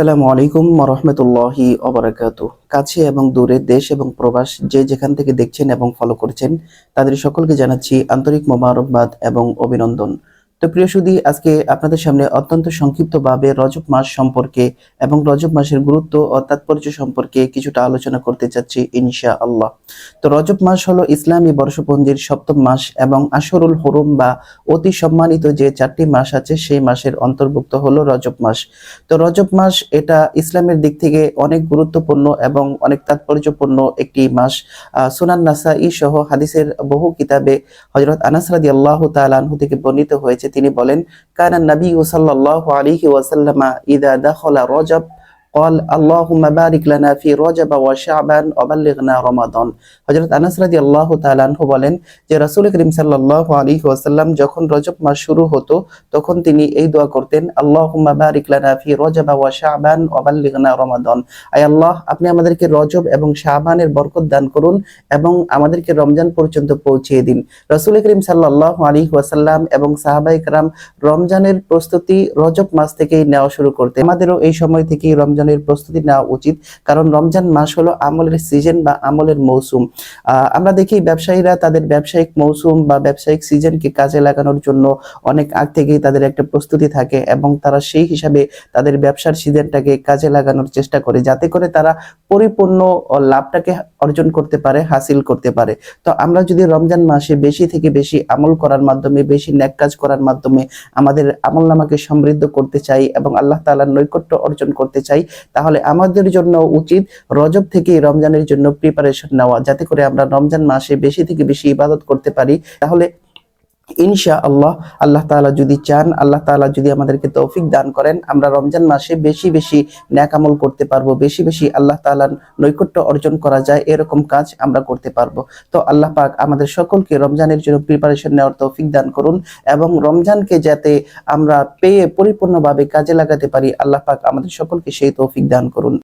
আসসালামু আলাইকুম রহমতুল্লাহি অবরাকাত কাছে এবং দূরে দেশ এবং প্রবাস যে যেখান থেকে দেখছেন এবং ফলো করছেন, তাদের সকলকে জানাচ্ছি আন্তরিক মোবারকবাদ এবং অভিনন্দন। তো প্রিয় সুদী আজকে আপনাদের সামনে অত্যন্ত সংক্ষিপ্তভাবে রজব মাস সম্পর্কে এবং রজব মাসের গুরুত্ব ও তাৎপর্য সম্পর্কে কিছুটা আলোচনা করতে চাচ্ছি ইনশা আল্লাহ তো রজব মাস হলো ইসলামী বর্ষপঞ্জির সপ্তম মাস এবং আশরুল হরুম বা অতি সম্মানিত যে চারটি মাস আছে, সেই মাসের অন্তর্ভুক্ত হলো রজব মাস। তো রজব মাস এটা ইসলামের দিক থেকে অনেক গুরুত্বপূর্ণ এবং অনেক তাৎপর্যপূর্ণ একটি মাস। সুনান নাসাই সহ হাদিসের বহু কিতাবে হজরত আনাস রাদি আল্লাহ তালানহু থেকে বর্ণিত হয়েছে তিনি বলেন কানা নবী সাল্লাল্লাহু আলাইহি ওয়াসাল্লামা ইদা দাখলা রজব قال اللهم بارك لنا في رجب وشعبان وبلغنا رمضان হযরত আনাস রাদিয়াল্লাহু তাআলা আনহু বলেন যে রাসূল করিম সাল্লাল্লাহু আলাইহি ওয়াসাল্লাম যখন রজব মাস শুরু হতো তখন তিনি এই দোয়া করতেন আল্লাহুম্মা বারিক লানা ফি রজব ওয়া শাবান ওয়া বাল্লিগনা রমাদান আয় আল্লাহ আপনি আমাদেরকে রজব এবং শাবানের বরকত দান করুন এবং আমাদেরকে রমজান পর্যন্ত পৌঁছিয়ে দিন রাসূল করিম সাল্লাল্লাহু আলাইহি ওয়াসাল্লাম এবং সাহাবায়ে کرام রমজানের প্রস্তুতি রজব মাস থেকেই নেওয়া শুরু করতে আমাদেরও এই সময় থেকেই রমজানের প্রস্তুতি নেওয়া উচিত, কারণ রমজান মাস হলো আমলের সিজন বা আমলের মৌসুম। আমরা দেখি ব্যবসায়ীরা তাদের ব্যবসায়িক মৌসুম বা ব্যবসায়িক সিজনকে কাজে লাগানোর জন্য অনেক আগ থেকেই তাদের একটা প্রস্তুতি থাকে এবং তারা সেই হিসাবে তাদের ব্যবসার সিজনটাকে কাজে লাগানোর চেষ্টা করে, যাতে করে তারা পরিপূর্ণ লাভটাকে অর্জন করতে পারে, হাসিল করতে পারে। তো আমরা যদি রমজান মাসে বেশি থেকে বেশি আমল করার মাধ্যমে, বেশি ন্যাক কাজ করার মাধ্যমে আমাদের আমল নামাকে সমৃদ্ধ করতে চাই এবং আল্লাহ তালার নৈকট্য অর্জন করতে চাই, তাহলে আমাদের জন্য উচিত রজব থেকে রমজানের জন্য প্রিপারেশন নেওয়া। যাতে করে আমরা রমজান মাসে বেশি থেকে বেশি ইবাদত করতে পারি, তাহলে ইনশা আল্লাহ আল্লাহ তাআলা যদি চান, আল্লাহ তাআলা যদি আমাদেরকে তৌফিক দান করেন, আমরা রমজান মাসে বেশি বেশি ন্যাক আমল করতে পারব, বেশি বেশি আল্লাহ তাআলার নৈকট্য অর্জন করা যায়, এরকম কাজ আমরা করতে পারব। তো আল্লাহ পাক আমাদের সকলকে রমজানের জন্য প্রিপারেশন নেওয়ার তৌফিক দান করুন এবং রমজানকে যাতে আমরা পেয়ে পরিপূর্ণভাবে কাজে লাগাতে পারি, আল্লাহ পাক আমাদের সকলকে সেই তৌফিক দান করুন।